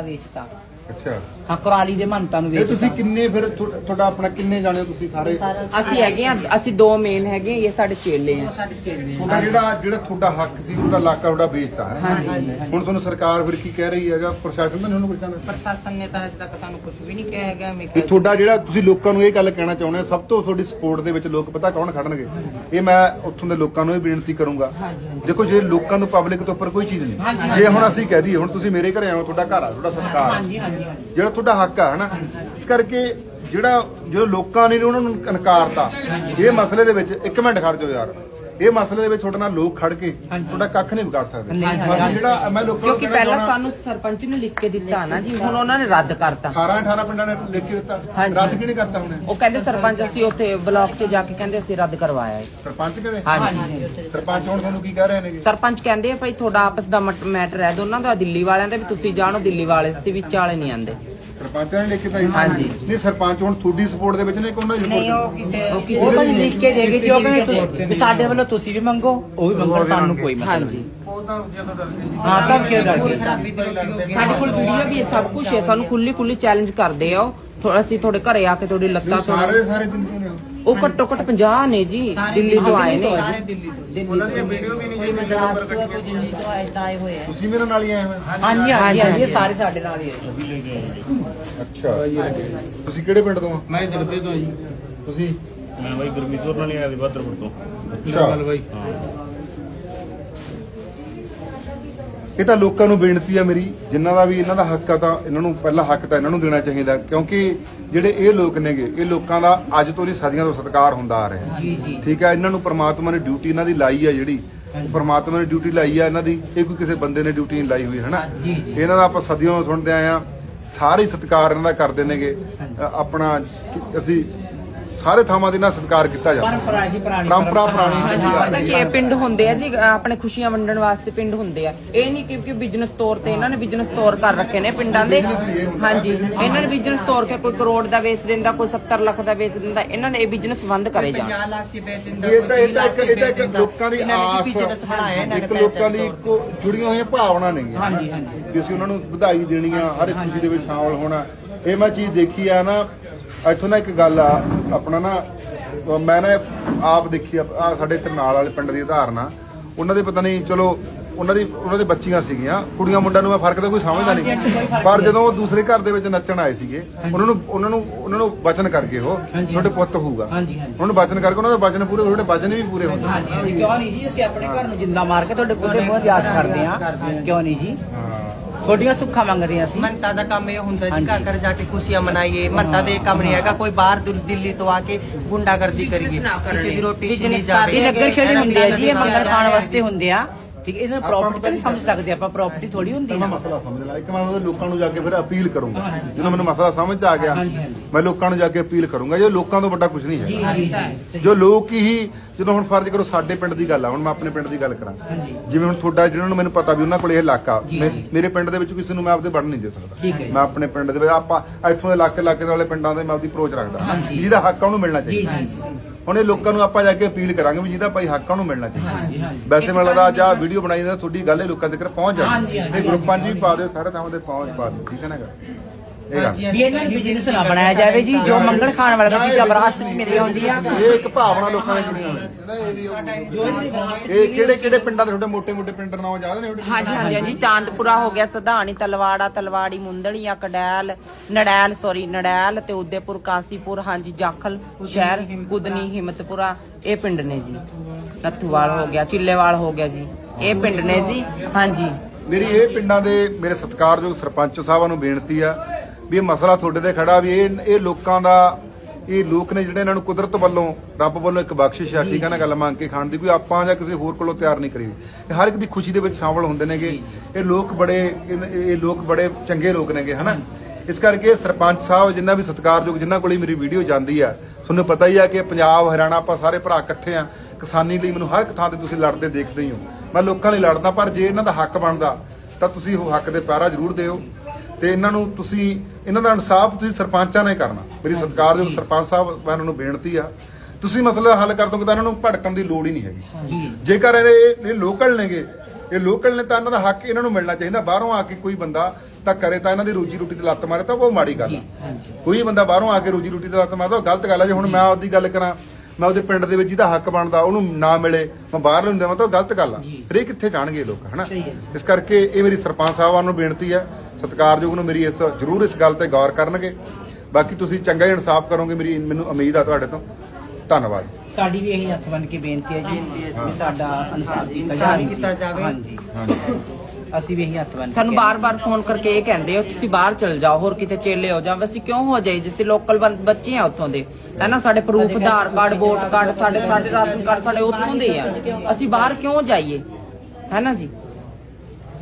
ਹਲਕਾ ਵੇਚਤਾ। ਅੱਛਾ। ਹਾਂ ਕੁਰਾਲੀ ਦੇ ਮੰਨਤਾ ਨੂੰ ਇਹ ਵੇਚਤਾ। ਤੁਸੀਂ ਕਿੰਨੇ ਫਿਰ ਤੁਹਾ- ਤੁਹਾਡਾ ਆਪਣਾ ਕਿੰਨੇ ਜਾਣੇ ਹੋ ਤੁਸੀਂ ਸਾਰੇ? ਅਸੀਂ ਹੈਗੇ ਆ ਅਸੀਂ ਦੋ ਮੇਨ ਹੈਗੇ ਆ, ਇਹ ਸਾਡੇ ਚੇਲੇ ਆ। ਸਾਡੇ ਚੇਲੇ ਤੁਹਾਡਾ ਜਿਹੜਾ ਜਿਹੜਾ ਤੁਹਾਡਾ ਹੱਕ ਸੀ ਉਹਦਾ ਇਲਾਕਾ ਤੁਹਾਡਾ ਵੇਚਦਾ ਹੈ। ਹੁਣ ਤੁਹਾਨੂੰ ਸਰਕਾਰ ਫਿਰ ਕੀ ਕਹਿ ਰਹੀ ਹੈਗਾ? ਪ੍ਰਸ਼ਾਸਨ ਤਾਂ ਤੁਹਾਨੂੰ ਕੁਝ ਕਹਿੰਦਾ ਪ੍ਰਸ਼ਾਸਨ ਨੇ ਤਾਂ ਅਜੇ ਤੱਕ ਸਾਨੂੰ ਕੁਝ ਵੀ ਨਹੀਂ ਕਿਹਾ ਹੈਗਾ ਮੈਂ ਵੀ ਤੁਹਾਡਾ ਜਿਹੜਾ ਤੁਸੀਂ ਲੋਕਾਂ ਨੂੰ ਇਹ ਗੱਲ ਕਹਿਣਾ ਚਾਹੁੰਦੇ ਹੋ ਸਭ ਤੋਂ ਤੁਹਾਡੀ ਸਪੋਰਟ ਦੇ ਵਿੱਚ ਲੋਕ ਪਤਾ ਕੌਣ ਖੜਨਗੇ? ਇਹ ਮੈਂ ਉੱਥੋਂ ਦੇ ਲੋਕਾਂ ਨੂੰ ਇਹ ਬੇਨਤੀ ਕਰੂੰਗਾ। ਦੇਖੋ ਜੇ ਲੋਕਾਂ ਨੂੰ ਪਬਲਿਕ ਤੋਂ ਉੱਪਰ ਕੋਈ ਚੀਜ਼ ਨਹੀਂ ਜੇ ਹੁਣ ਅਸੀਂ ਕਹਿ ਦਈਏ ਹੁਣ ਤੁਸੀਂ ਮੇਰੇ ਘਰੇ ਆਓ ਤੁਹਾਡਾ ਘਰ ਆ ਤੁਹਾਡਾ ਸਤਿਕਾਰ ਹਾਂਜੀ ਹਾਂਜੀ ਹਾਂਜੀ ਜਿਹੜਾ ਤੁਹਾਡਾ ਹੱਕ ਆ ਹਨਾ? ਇਸ ਕਰਕੇ ਜਿਹੜਾ ਜਦੋਂ ਲੋਕਾਂ ਨੇ ਉਹਨਾਂ ਨੂੰ ਇਨਕਾਰਤਾ ਇਹ ਮਸਲੇ ਦੇ ਵਿੱਚ ਇੱਕ ਮਿੰਟ ਖੜ ਜਾਓ ਯਾਰ। ਇਹ ਮਸਲੇ ਦੇ ਵਿੱਚ ਤੁਹਾਡੇ ਨਾਲ ਲੋਕ ਖੜ ਕੇ ਤੁਹਾਡਾ ਕੱਖ ਨਹੀਂ ਵਿਗਾੜ ਸਕਦੇ। ਬਾਕੀ ਜਿਹੜਾ ਮੈਂ ਲੋਕਾਂ ਨੂੰ ਕਿਉਂਕਿ ਕਹਿਣਾ ਪਹਿਲਾਂ ਚਾਹੁੰਦਾ ਸਾਨੂੰ ਸਰਪੰਚ ਨੇ ਲਿਖ ਕੇ ਦਿੱਤਾ ਨਾ ਜੀ ਹੁਣ ਉਹਨਾਂ ਨੇ ਰੱਦ ਕਰਤਾ। 18 18 ਪਿੰਡਾਂ ਨੇ ਲਿਖ ਕੇ ਦਿੱਤਾ। ਹਾਂਜੀ। ਰੱਦ ਕਿਹਨੇ ਕਰਤਾ ਹੁਣ? ਉਹ ਕਹਿੰਦੇ ਸਰਪੰਚ ਅਸੀਂ ਉੱਥੇ ਬਲਾਕ 'ਚ ਜਾ ਕੇ ਕਹਿੰਦੇ ਅਸੀਂ ਰੱਦ ਕਰਵਾਇਆ ਹੈ। ਸਰਪੰਚ ਕਹਦੇ? ਹਾਂਜੀ। ਸਰਪੰਚ ਹੁਣ ਤੁਹਾਨੂੰ ਕੀ ਕਹਿ ਰਹੇ ਨੇਗੇ? ਸਰਪੰਚ ਕਹਿੰਦੇ ਆ ਭਾਈ ਤੁਹਾਡਾ ਆਪਸ ਦਾ ਮੈਟਰ ਹੈ ਦੋਨਾਂ ਦਾ ਦਿੱਲੀ ਵਾਲਿਆਂ ਦਾ ਵੀ ਤੁਸੀਂ ਜਾਣੋ ਦਿੱਲੀ ਵਾਲੇ ਸੀ ਵਿੱਚ ਵਾਲੇ ਨਹੀਂ ਆਂਦੇ ਸਰਪੰਚਾਂ ਨੇ ਲਿਖ ਕੇ ਤਾਂ ਹਾਂਜੀ। ਨਹੀਂ ਸਰਪੰਚ ਹੁਣ ਤੁਹਾਡੀ ਸਪੋਰਟ ਦੇ ਵਿੱਚ ਨੇ ਕਿ ਉਹਨਾਂ ਦੀ ਨਹੀਂ support ਉਹ ਕਿਸੇ ਉਹ ਉਹ ਤਾਂ ਦੀ ਲਿਖ ਕੇ ਦੇਗੇ ਜੋ ਕਹਿੰਦੇ ਵੀ ਸਾਡੇ ਵੱਲੋਂ ਤੁਸੀਂ ਵੀ ਮੰਗੋ ਉਹ ਵੀ ਮੰਗਣ ਸਾਨੂੰ ਕੋਈ ਮਤਲਬ ਹਾਂਜੀ। ਹਾਂ ਤਾਂ ਕਿਉਂ ਡਰ ਗਏ? ਸਾਡੇ ਕੋਲ ਵੀਡੀਓ ਵੀ ਹੈ ਸਭ ਕੁਝ ਹੈ ਸਾਨੂੰ ਖੁੱਲੀ ਖੁੱਲੀ ਚੈਲੰਜ ਕਰਦੇ ਆ ਉਹ। ਥੋ- ਅਸੀਂ ਤੁਹਾਡੇ ਘਰੇ ਆ ਕੇ ਤੁਹਾਡੀ ਲੱਤਾਂ ਤੋੜ ਸਾਰੇ ਸਾਰੇ ਦਿਨ ਉਹ। ਘੱਟੋ ਘੱਟ 50 ਨੇ ਜੀ ਦਿੱਲੀ ਤੋਂ ਆਏ ਨੇ। ਤੁਸੀਂ ਮੇਰੇ ਨਾਲ ਹੀ ਆਏ ਹੋਏ? ਹਾਂਜੀ ਹਾਂਜੀ ਹਾਂਜੀ, ਹਾਂਜੀ ਇਹ ਹਾਂਜੀ। ਸਾਰੇ ਸਾਡੇ ਨਾਲ ਹੀ ਹੈ ਅੱਛਾ। ਤੁਸੀਂ ਕਿਹੜੇ ਪਿੰਡ ਤੋਂ ਆ? ਮੈਂ ਜਲਪੇ ਤੋਂ ਜੀ। ਤੁਸੀਂ? ਮੈਂ ਬਾਈ ਗੁਰਮੀਤ ਨਾਲ ਹੀ ਆਇਆ ਸੀ ਬਾਦਰਪੁਰ ਤੋਂ। ਅੱਛਾ। ਬਾਈ। ਇਹ ਤਾਂ ਲੋਕਾਂ ਨੂੰ ਬੇਨਤੀ ਆ ਮੇਰੀ ਜਿਨ੍ਹਾਂ ਦਾ ਵੀ ਇਹਨਾਂ ਦਾ ਹੱਕ ਆ ਤਾਂ ਇਹਨਾਂ ਨੂੰ ਪਹਿਲਾ ਹੱਕ ਤਾਂ ਇਹਨਾਂ ਨੂੰ ਦੇਣਾ ਚਾਹੀਦਾ ਕਿਉਂਕਿ ਜਿਹੜੇ ਇਹ ਲੋਕ ਨੇਗੇ ਇਹ ਲੋਕਾਂ ਦਾ ਅੱਜ ਤੋਂ ਨਹੀਂ ਸਦੀਆਂ ਤੋਂ ਸਤਿਕਾਰ ਹੁੰਦਾ ਆ ਰਿਹਾ। ਜੀ ਜੀ। ਠੀਕ ਹੈ ਇਹਨਾਂ ਨੂੰ ਪ੍ਰਮਾਤਮਾ ਨੇ ਡਿਊਟੀ ਇਹਨਾਂ ਦੀ ਲਾਈ ਆ ਜਿਹੜੀ ਪ੍ਰਮਾਤਮਾ ਨੇ ਡਿਊਟੀ ਲਾਈ ਆ ਇਹਨਾਂ ਦੀ ਇਹ ਕੋਈ ਕਿਸੇ ਬੰਦੇ ਨੇ ਡਿਊਟੀ ਨਹੀਂ ਲਾਈ ਹੋਈ ਹੈ ਨਾ। ਇਹਨਾਂ ਦਾ ਆਪਾਂ ਸਦੀਆਂ ਸੁਣਦੇ ਆਏ ਆ ਸਾਰੇ ਸਤਿਕਾਰ ਇਹਨਾਂ ਦਾ ਕਰਦੇ ਨੇਗੇ। ਆਪਣਾ ਅਸੀਂ ਸਾਰੇ ਥਾਵਾਂ ਦੇ ਨਾਲ ਸਤਿਕਾਰ ਕੀਤਾ ਜਾਂਦਾ। ਪਰੰਪਰਾ ਜੀ ਪੁਰਾਣੀ ਪਰੰਪਰਾ ਪੁਰਾਣੀ ਹਾਂਜੀ ਪਤਾ ਕੀ ਹੈ, ਪਿੰਡ ਹੁੰਦੇ ਆ ਜੀ ਆਪਣੇ ਖੁਸ਼ੀਆਂ ਵੰਡਣ ਵਾਸਤੇ ਪਿੰਡ ਹੁੰਦੇ ਆ। ਇਹ ਨਹੀਂ ਕਿ ਕਿ ਬਿਜ਼ਨਸ ਤੌਰ ਤੇ ਇਹਨਾਂ ਨੇ ਬਿਜ਼ਨਸ ਤੌਰ ਕਰ ਰੱਖੇ ਨੇ ਪਿੰਡਾਂ ਦੇ। ਹਾਂਜੀ ਇਹਨਾਂ ਨੇ ਬਿਜ਼ਨਸ ਤੌਰ ਕੇ ਕੋਈ ਕਰੋੜ ਦਾ ਵੇਚ ਦਿੰਦਾ ਕੋਈ 70 ਲੱਖ ਦਾ ਵੇਚ ਦਿੰਦਾ ਇਹਨਾਂ ਨੇ ਇਹ ਬਿਜ਼ਨਸ ਬੰਦ ਕਰੇ ਜਾਣ। ਲੱਖ ਚ ਵੇਚ ਦਿੰਦਾ ਇਹ ਤਾਂ ਇਹ ਤਾਂ ਇੱਕ ਇਹ ਤਾਂ ਇੱਕ ਲੋਕਾਂ ਦੀ ਆਸ ਇੱਕ ਲੋਕਾਂ ਦੀ ਇੱਕੋ ਜੁੜੀਆਂ ਹੋਈਆਂ ਭਾਵਨਾ ਨਹੀਂ ਹਾਂਜੀ, ਹਾਂਜੀ। ਕਿ ਅਸੀਂ ਉਹਨਾਂ ਨੂੰ ਵਧਾਈ ਦੇਣੀ ਆ ਹਰ ਇੱਕ ਖੁਸ਼ੀ ਦੇ ਵਿੱਚ ਸ਼ਾਮਲ ਹੋਣਾ ਇਹ ਮੈਂ ਚੀਜ਼ ਦੇਖੀ ਆ ਨਾ ਇੱਥੋਂ ਨਾ ਇੱਕ ਗੱਲ ਆ ਆਪਣਾ ਨਾ ਮੈਂ ਨਾ ਆਪ ਦੇਖੀ ਆ ਆਹ ਸਾਡੇ ਇੱਥੇ ਨਾਲ ਵਾਲੇ ਪਿੰਡ ਦੀ ਉਦਾਹਰਨਾ ਉਹਨਾਂ ਦੇ ਪਤਾ ਨਹੀਂ ਚਲੋ ਉਹਨਾਂ ਦੀ ਉਹਨਾਂ ਦੇ ਬੱਚੀਆਂ ਸੀਗੀਆਂ ਕੁੜੀਆਂ ਮੁੰਡਿਆਂ ਨੂੰ ਮੈਂ ਫ਼ਰਕ ਤਾਂ ਕੋਈ ਸਮਝਦਾ ਨਹੀਂ ਪਰ ਜਦੋਂ ਉਹ ਦੂਸਰੇ ਘਰ ਦੇ ਵਿੱਚ ਨੱਚਣ ਆਏ ਸੀਗੇ ਉਹਨਾਂ ਨੂੰ ਉਹਨਾਂ ਨੂੰ ਉਹਨਾਂ ਨੂੰ ਵਚਨ ਕਰਕੇ ਉਹ। ਤੁਹਾਡੇ ਪੁੱਤ ਹੋਊਗਾ। ਹਾਂਜੀ, ਹਾਂਜੀ। ਉਹਨਾਂ ਨੂੰ ਵਚਨ ਕਰਕੇ ਉਹਨਾਂ ਦੇ ਵਚਨ ਪੂਰੇ ਤੁਹਾਡੇ ਵਚਨ ਵੀ ਪੂਰੇ ਹੁੰਦੇ ਕਿਉਂ ਨਹੀਂ ਜੀ ਅਸੀਂ ਆਪਣੇ ਘਰ ਨੂੰ ਜਿੰਦਾ ਮਾਰ ਕੇ ਤੁਹਾਡੇ ਕੋਲ ਬਹੁਤ ਆਸ ਕਰਦੇ ਹਾਂ। ਕਿਉਂ ਨਹੀਂ ਜੀ? ਹਾਂ। ਤੁਹਾਡੀਆਂ ਸੁੱਖਾਂ ਮੰਗਦੇ ਹਾਂ ਅਸੀਂ ਮੰਤਾ ਦਾ ਕੰਮ ਇਹ ਹੁੰਦਾ ਜੀ। ਘਰ ਘਰ ਜਾ ਕੇ ਖੁਸ਼ੀਆਂ ਮਨਾਈਏ ਮੰਤਾ ਦੇ ਕੰਮ ਨਹੀਂ ਹੈਗਾ ਕੋਈ ਬਾਹਰ ਦੁ- ਦਿੱਲੀ ਤੋਂ ਆ ਕੇ ਗੁੰਡਾਗਰਦੀ ਕਰੀਏ। ਕਿਸੇ ਦੀ ਰੋਟੀ ਛੀਨੀ ਜਾਵੇ ਇਹ ਨਗਰ ਖੇੜੇ ਹੁੰਦੇ ਆ ਜੀ ਇਹ ਮੰਗਲ ਖਾਣ ਵਾਸਤੇ ਹੁੰਦੇ ਆ। ਠੀਕ ਹੈ ਇਹਨਾਂ ਪ੍ਰਾਪਰਟੀ ਤਾਂ ਨਹੀਂ ਸਮਝ ਸਕਦੇ ਆਪਾਂ ਪ੍ਰਾਪਰਟੀ ਥੋੜੀ ਹੁੰਦੀ ਮੈਂ ਆ। ਮਸਲਾ ਸਮਝ ਲਿਆ ਇੱਕ ਮੈਂ ਉਹਦੇ ਲੋਕਾਂ ਨੂੰ ਜਾ ਕੇ ਫਿਰ ਅਪੀਲ ਕਰੂੰਗਾ। ਜਦੋਂ ਮੈਨੂੰ ਮਸਲਾ ਸਮਝ 'ਚ ਆ ਗਿਆ। ਮੈਂ ਲੋਕਾਂ ਨੂੰ ਜਾ ਕੇ ਅਪੀਲ ਕਰੂੰਗਾ। ਜੇ ਲੋਕਾਂ ਤੋਂ ਵੱਡਾ ਕੁਝ ਨਹੀਂ ਹੈ ਜੋ ਲੋਕ ਹੀ ਜਦੋਂ ਹੁਣ ਫਰਜ਼ ਕਰੋ ਸਾਡੇ ਪਿੰਡ ਦੀ ਗੱਲ ਆ ਹੁਣ ਮੈਂ ਆਪਣੇ ਪਿੰਡ ਦੀ ਗੱਲ ਕਰਾਂ। ਜਿਵੇਂ ਹੁਣ ਤੁਹਾਡਾ ਜਿਹਨਾਂ ਨੂੰ ਮੈਨੂੰ ਪਤਾ ਵੀ ਉਹਨਾਂ ਕੋਲ ਇਹ ਇਲਾਕਾ ਮੇ-। ਮੇਰੇ ਪਿੰਡ ਦੇ ਵਿੱਚ ਕਿਸੇ ਨੂੰ ਮੈਂ ਆਪਦੇ ਵੜਨ ਨਹੀਂ ਦੇ ਸਕਦਾ। ਠੀਕ ਹੈ ਜੀ। ਮੈਂ ਆਪਣੇ ਪਿੰਡ ਦੇ ਵਿੱਚ ਆਪਾਂ ਇੱਥੋਂ ਦੇ ਇਲਾਕੇ ਇਲਾਕੇ ਦੇ ਵਾਲੇ ਪਿੰਡਾਂ ਦੇ ਮੈਂ ਆਪਦੀ ਅਪਰੋਚ ਰੱਖਦਾ। ਹਾਂਜੀ। ਜਿਹਦਾ ਹੱਕ ਆ ਉਹਨੂੰ ਮਿਲਣਾ ਜੀ ਚਾਹੀਦਾ। ਹੁਣ ਇਹ ਲੋਕਾਂ ਨੂੰ ਆਪਾਂ ਜਾ ਕੇ ਅਪੀਲ ਕਰਾਂਗੇ ਵੀ ਜਿਹਦਾ ਭਾਈ ਹੱਕ ਆ ਉਹਨੂੰ ਮਿਲਣਾ ਚਾਹੀਦਾ। ਹਾਂਜੀ ਹਾਂਜੀ। ਵੈਸੇ ਮੈਨੂੰ ਲੱਗਦਾ ਜਾਂ ਵੀਡੀਓ ਬਣਾਈ ਜਾਂਦਾ ਤੁਹਾਡੀ ਗੱਲ ਇਹ ਲੋਕਾਂ ਤੱਕ ਪਹੁੰਚ ਹਾਂਜੀ, ਜਾਣੀ ਹਾਂਜੀ, ਗਰੁੱਪਾਂ 'ਚ ਵੀ ਪਾ ਦਿਓ ਸਾਰੇ ਥਾਵਾਂ ਤੇ ਪਹੁੰਚ ਪਾ ਦਿਓ ਠੀਕ ਹੈ ਨਾ ਗੱਲ? ਇਹ ਗੱਲ। ਵੀ ਜਾਵੇ ਜੀ ਜੋ ਖਾਣ ਵਾਲੇ ਦੀ ਵਿਰਾਸਤ ਆ ਤਲਵਾੜਾ ਤਲਵਾੜੀ ਮੁੰਦੜੀਆਂ ਕਡੈਲ ਨੜੈਲ ਸੌਰੀ ਨੜੈਲ ਤੇ ਉਦੇਪੁਰ ਕਾਸੀਪੁਰ ਹਾਂਜੀ ਜਾਖਲ ਸ਼ਹਿਰ ਗੁਦਨੀ ਹਿੰਮਤਪੁਰਾ ਇਹ ਪਿੰਡ ਨੇ ਜੀ। ਨੱਥੂਵਾਲ ਹੋ ਗਿਆ ਚਿੱਲੇਵਾਲ ਹੋ ਗਿਆ ਜੀ। ਇਹ ਪਿੰਡ ਨੇ ਜੀ ਹਾਂਜੀ। ਮੇਰੀ ਇਹ ਪਿੰਡਾਂ ਦੇ ਮੇਰੇ ਸਤਿਕਾਰਯੋਗ ਸਰਪੰਚ ਸਾਹਿਬਾਂ ਨੂੰ ਬੇਨਤੀ ਆ ਵੀ ਇਹ ਮਸਲਾ ਤੁਹਾਡੇ ਤੇ ਖੜਾ ਵੀ ਇਹ ਇਹ ਲੋਕਾਂ ਦਾ ਇਹ ਲੋਕ ਨੇ ਜਿਹੜੇ ਇਹਨਾਂ ਨੂੰ ਕੁਦਰਤ ਵੱਲੋਂ ਰੱਬ ਵੱਲੋਂ ਇੱਕ ਬਖਸ਼ਿਸ਼ ਆ ਠੀਕ ਹੈ ਨਾ ਗੱਲ ਮੰਗ ਕੇ ਖਾਣ ਦੀ ਕੋਈ ਆਪਾਂ ਜਾਂ ਕਿਸੇ ਹੋਰ ਕੋਲੋਂ ਤਿਆਰ ਨਹੀਂ ਕਰੀ ਇਹ ਹਰ ਇੱਕ ਦੀ ਖੁਸ਼ੀ ਦੇ ਵਿੱਚ ਸ਼ਾਮਲ ਹੁੰਦੇ ਨੇਗੇ। ਇਹ ਲੋਕ ਬੜੇ ਇਹ ਲੋਕ ਬੜੇ ਚੰਗੇ ਲੋਕ ਨੇਗੇ ਹਨਾ? ਇਸ ਕਰਕੇ ਸਰਪੰਚ ਸਾਹਿਬ ਜਿੰਨਾ ਵੀ ਸਤਿਕਾਰਯੋਗ ਜਿਨ੍ਹਾਂ ਕੋਲ ਮੇਰੀ ਵੀਡੀਓ ਜਾਂਦੀ ਆ ਤੁਹਾਨੂੰ ਪਤਾ ਹੀ ਆ ਕਿ ਪੰਜਾਬ ਹਰਿਆਣਾ ਆਪਾਂ ਸਾਰੇ ਭਰਾ ਇਕੱਠੇ ਆ। ਕਿਸਾਨੀ ਲਈ ਮੈਨੂੰ ਹਰ ਇੱਕ ਥਾਂ ਤੇ ਤੁਸੀਂ ਲੜਦੇ ਦੇਖਦੇ ਹੀ ਹੋ। ਮੈਂ ਲੋਕਾਂ ਲਈ ਲੜਦਾ ਪਰ ਜੇ ਇਹਨਾਂ ਦਾ ਹੱਕ ਬਣਦਾ ਤਾਂ ਤੁਸੀਂ ਉਹ ਹੱਕ ਦੇ ਪਿਆਰਾ ਜ਼ਰੂਰ ਦਿਓ। ਤੇ ਇਹਨਾਂ ਨੂੰ ਤੁਸੀਂ ਇਹਨਾਂ ਦਾ ਇਨਸਾਫ ਤੁਸੀਂ ਸਰਪੰਚਾਂ ਨੇ ਕਰਨਾ। ਮੇਰੀ ਸਤਿਕਾਰਯੋਗ ਸਰਪੰਚ ਸਾਹਿਬ ਸਾਹਿਬਾਨ ਨੂੰ ਬੇਨਤੀ ਆ ਤੁਸੀਂ ਮਸਲਾ ਹੱਲ ਕਰ ਦੋਗੇ ਤਾਂ ਇਹਨਾਂ ਨੂੰ ਭੜਕਣ ਦੀ ਲੋੜ ਹੀ ਨਹੀਂ ਹੈਗੀ। ਜੇਕਰ ਇਹ ਇਹ ਲੋਕਲ ਨੇਗੇ ਇਹ ਲੋਕਲ ਨੇ ਤਾਂ ਇਹਨਾਂ ਦਾ ਹੱਕ ਇਹਨਾਂ ਨੂੰ ਮਿਲਣਾ ਚਾਹੀਦਾ। ਬਾਹਰੋਂ ਆ ਕੇ ਕੋਈ ਬੰਦਾ ਤਾਂ ਕਰੇ ਤਾਂ ਇਹਨਾਂ ਦੀ ਰੋਜੀ ਰੋਟੀ ਤੇ ਲੱਤ ਮਾਰੇ ਤਾਂ ਉਹ ਮਾੜੀ ਗੱਲ ਆ। ਕੋਈ ਬੰਦਾ ਬਾਹਰੋਂ ਆ ਕੇ ਰੋਜੀ ਰੋਟੀ ਤੇ ਲੱਤ ਮਾਰਦਾ ਉਹ ਗਲਤ ਗੱਲ ਹੈ ਜੇ ਹੁਣ ਮੈਂ ਆਪਦੀ ਗੱਲ ਕਰਾਂ ਮੈਂ ਉਹਦੇ ਪਿੰਡ ਦੇ ਵਿੱਚ ਜਿਹਦਾ ਹੱਕ ਬਣਦਾ ਉਹਨੂੰ ਨਾ ਮਿਲੇ ਮੈਂ ਬਾਹਰ ਨੂੰ ਦੇਵਾਂ ਤਾਂ ਉਹ ਗਲਤ ਗੱਲ ਆ। ਫਿਰ ਇਹ ਕਿੱਥੇ ਜਾਣਗੇ ਲੋਕ ਹਨਾ? ਇਸ ਕਰਕੇ ਇਹ ਮੇਰੀ ਸਰਪੰਚ ਸਾਹਿਬਾਨ ਨੂੰ ਬੇਨਤੀ ਹੈ ਸਤਿਕਾਰਯੋਗ ਨੂੰ ਮੇਰੀ ਇਸ ਜ਼ਰੂਰ ਇਸ ਗੱਲ ਤੇ ਗੌਰ ਕਰਨਗੇ। ਬਾਕੀ ਤੁਸੀਂ ਚੰਗਾ ਹੀ ਇਨਸਾਫ ਕਰੋਗੇ ਮੇਰੀ ਮੈਨੂੰ ਉਮੀਦ ਆ ਤੁਹਾਡੇ ਤੋਂ। ਧੰਨਵਾਦ। ਸਾਡੀ ਵੀ ਇਹੀ ਹੱਥ ਬੰਨ ਕੇ ਬੇਨਤੀ ਹੈ ਜੀ ਵੀ ਸਾਡਾ ਇਨਸਾਫ ਕੀਤਾ ਜਾਵੇ। ਕੀਤਾ ਜਾਵੇ। ਹਾਂਜੀ। ਅਸੀਂ ਵੀ ਇਹੀ ਹੱਥ ਬੰਨ ਕੇ ਸਾਨੂੰ ਬਾਰ-ਬਾਰ ਫੋਨ ਕਰਕੇ ਇਹ ਕਹਿੰਦੇ ਹੋ ਤੁਸੀਂ ਬਾਹਰ ਚਲ ਜਾਓ ਹੋਰ ਕਿਤੇ ਚੇਲੇ ਹੋ ਜਾਓ। ਅਸੀਂ ਕਿਉਂ ਹੋ ਜਾਈ ਜਿਸੇ ਲੋਕਲ ਬੱਚੇ ਆ ਉੱਥੋਂ ਦੇ? ਹੈ ਨਾ ਸਾਡੇ proof Aadhaar card vote card ਸਾਡੇ ਸਾਡੇ ਰਾਸ਼ਨ ਕਾਰਡ ਸਾਡੇ ਉੱਥੋਂ ਦੇ ਆ। ਅਸੀਂ ਬਾਹਰ ਕਿਉਂ ਜਾਈਏ? ਹੈ ਨਾ ਜੀ?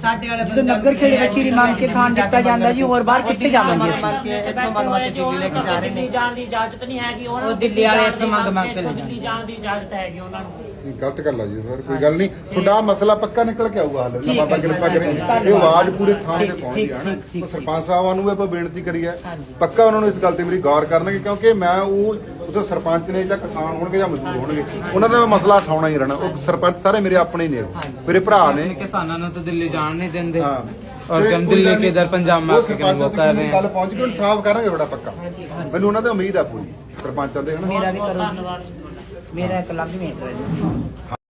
ਸਾਡੇ ਵਾਲੇ ਜਦੋਂ ਨਗਰ ਖੇੜੇ ਵਿੱਚ ਹੀ ਮੰਗ ਕੇ ਖਾਣ ਦਿੱਤਾ ਜਾਂਦਾ ਜੀ ਹੋਰ ਬਾਹਰ ਕਿੱਥੇ ਜਾਵਾਂਗੇ ਇੱਥੋਂ ਮੰਗ ਮੰਗ ਕੇ ਦਿੱਲੀ ਲੈ ਕੇ ਜਾ ਰਹੇ ਨੇ। ਜਾਣ ਦੀ ਇਜਾਜ਼ਤ ਨਹੀਂ ਹੈਗੀ ਉਹਨਾਂ ਉਹ ਨੂੰ ਦਿੱਲੀ ਵਾਲੇ ਇੱਥੋਂ ਮੰਗ ਮੰਗ ਕੇ ਲੈ ਦਿੱਲੀ ਜਾਣ ਦੀ ਇਜਾਜ਼ਤ ਹੈਗੀ ਉਹਨਾਂ ਨੂੰ। ਇਹ ਗਲਤ ਗੱਲ ਆ ਜੀ ਸਰ ਕੋਈ ਗੱਲ ਨਹੀਂ। ਤੁਹਾਡਾ ਮਸਲਾ ਪੱਕਾ ਨਿਕਲ ਕੇ ਆਊਗਾ ਹੱਲ ਬਾਬਾ ਕਿਰਪਾ ਕਰੇ ਇਹ ਆਵਾਜ਼ ਪੂਰੇ ਥਾਂ ਤੇ ਪਹੁੰਚਦੀ ਨਾ ਉਹ ਸਰਪੰਚ ਸਾਹਿਬਾਂ ਨੂੰ ਵੀ ਆਪਾਂ ਬੇਨਤੀ ਕਰੀ ਹੈ। ਪੱਕਾ ਉਹਨਾਂ ਨੂੰ ਇਸ ਗੱਲ ਤੇ ਮੇਰੀ ਗੌਰ ਕਰਨਗੇ ਕਿਉਂਕਿ ਮੈਂ ਉਹ ਉੱਥੇ ਸਰਪੰਚ ਨੇ ਜਾਂ ਕਿਸਾਨ ਹੋਣਗੇ ਜਾਂ ਮਜ਼ਦੂਰ ਹੋਣਗੇ ਉਹਨਾਂ ਦਾ ਮਸਲਾ ਉਠਾਉਣਾ ਹੀ ਰਹਿਣਾ। ਉਹ ਸਰਪੰਚ ਸਾਰੇ ਮੇਰੇ ਆਪਣੇ ਨੇ ਮੇਰੇ ਭਰਾ ਨੇ। ਕਿਸਾਨਾਂ ਨੂੰ ਤਾਂ ਦਿੱਲੀ ਜਾਣ ਨਹੀਂ ਦਿੰਦੇ। ਹਾਂ। ਔਰ ਤੇ ਗੰਦ ਕੇ ਇਧਰ ਪੰਜਾਬ ਉਹ ਕੇ ਕੰਮ ਕਰ ਰਹੇ ਗੱਲ ਹੈ ਪਹੁੰਚ ਗਈ ਹੁਣ ਸਾਫ਼ ਕਰਾਂਗੇ ਬੜਾ ਪੱਕਾ। ਮੈਨੂੰ ਉਹਨਾਂ ਦੀ ਉਮੀਦ ਆ ਪੂਰੀ ਸਰਪੰਚਾਂ ਦੇ ਹਨਾ? ਮੇਰਾ ਵੀ ਕਰੋ। ਜੀ। ਮੇਰਾ ਇੱਕ ਅਲੱਗ ਮੀਟਰ ਹੈ